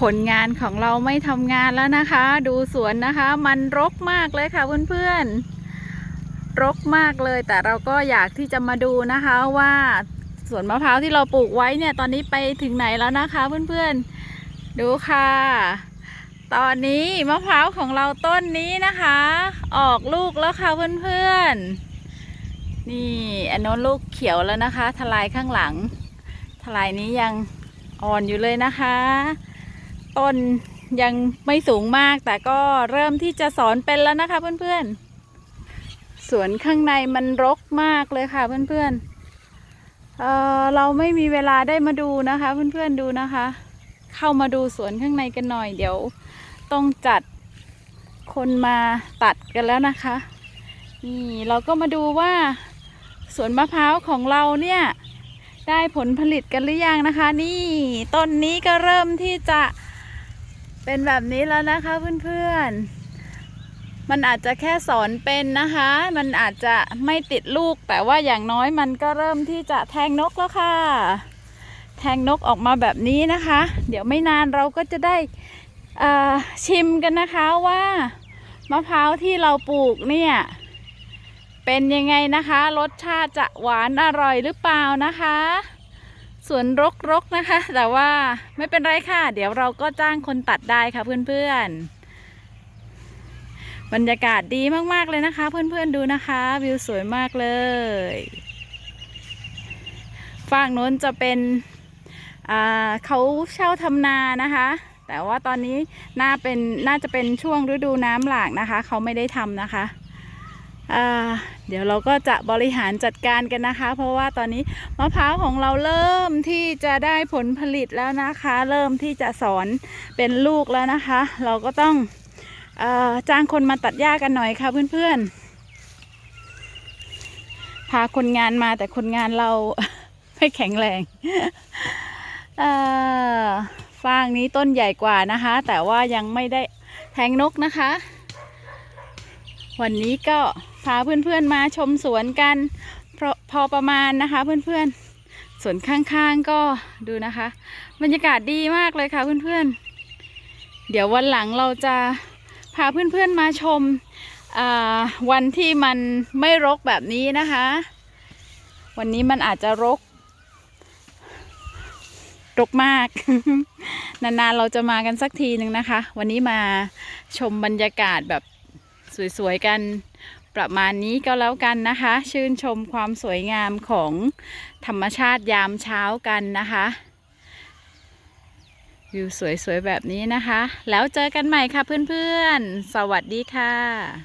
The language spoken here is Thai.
คนงานของเราไม่ทำงานแล้วนะคะ ดูสวนนะคะ มันรกมากเลยค่ะเพื่อนๆรกมากเลย แต่เราก็อยากที่จะมาดูนะคะว่าสวนมะพร้าวที่เราปลูกไว้เนี่ยตอนนี้ไปถึงไหนแล้วนะคะเพื่อนๆดูค่ะ ตอนนี้มะพร้าวของเราต้นนี้นะคะ ออกลูกแล้วค่ะเพื่อนๆนี่อันโน้นลูกเขียวแล้วนะคะ ทลายข้างหลัง ทลายนี้ยังอ่อนอยู่เลยนะคะ ต้นยังไม่สูงมาก แต่ก็เริ่มที่จะสอนเป็นแล้วนะคะเพื่อนๆ สวนข้างในมันรกมากเลยค่ะเพื่อนๆเเราไม่มีเวลาได้มาดูนะคะเพื่อนๆดูนะคะ เข้ามาดูสวนข้างในกันหน่อยเดี๋ยวต้องจัดคนมาตัดกันแล้วนะคะ นี่เราก็มาดูว่าสวนมะพร้าวของเราเนี่ยได้ผลผลิตกันหรือยังนะคะ นี่ต้นนี้ก็เริ่มที่จะ เป็นแบบนี้แล้วนะคะเพื่อนๆ มันอาจจะแค่สอนเป็นนะคะ มันอาจจะไม่ติดลูก แต่ว่าอย่างน้อยมันก็เริ่มที่จะแทงนกแล้วค่ะ แทงนกออกมาแบบนี้นะคะ เดี๋ยวไม่นานเราก็จะได้ชิมกันนะคะว่ามะพร้าวที่เราปลูกเนี่ยเป็นยังไงนะคะ รสชาติจะหวานอร่อยหรือเปล่านะคะ สวนรกๆนะคะ แต่ว่าไม่เป็นไรค่ะ เดี๋ยวเราก็จ้างคนตัดได้ค่ะเพื่อนๆ บรรยากาศดีมากๆเลยนะคะ เพื่อนๆดูนะคะ วิวสวยมากเลยฝั่งโน้นจะเป็นเขาเช่าทำนานะคะ แต่ว่าตอนนี้น่าเป็นน่าจะเป็นช่วงฤดูน้ำหลากนะคะ เขาไม่ได้ทำนะคะ เดี๋ยวเราก็จะบริหารจัดการกันนะคะ เพราะว่าตอนนี้มะพร้าวของเราเริ่มที่จะได้ผลผลิตแล้วนะคะ เริ่มที่จะสอนเป็นลูกแล้วนะคะ เราก็ต้องอจ้างคนมาตัดหญ้ากันหน่อยค่ะเพื่อนๆ พาคนงานมาแต่คนงานเราไม่แข็งแรงฟางนี้ต้นใหญ่กว่านะคะ แต่ว่ายังไม่ได้แทงนกนะคะ วันนี้ก็ พาเพื่อนๆมาชมสวนกันพราะพอประมาณนะคะเพื่อนๆสวนข้างๆก็ดูนะคะ บรรยากาศดีมากเลยค่ะเพื่อนๆ เดี๋ยววันหลังเราจะพาเพื่อนๆมาชมวันที่มันไม่รกแบบนี้นะคะ วันนี้มันอาจจะรก รกมาก นานๆเราจะมากันสักทีหนึ่งนะคะ วันนี้มาชมบรรยากาศแบบสวยๆกัน ประมาณนี้ก็แล้วกันนะคะ ชื่นชมความสวยงามของธรรมชาติยามเช้ากันนะคะวิวสวยๆแบบนี้นะคะ แล้วเจอกันใหม่ค่ะเพื่อนๆ สวัสดีค่ะ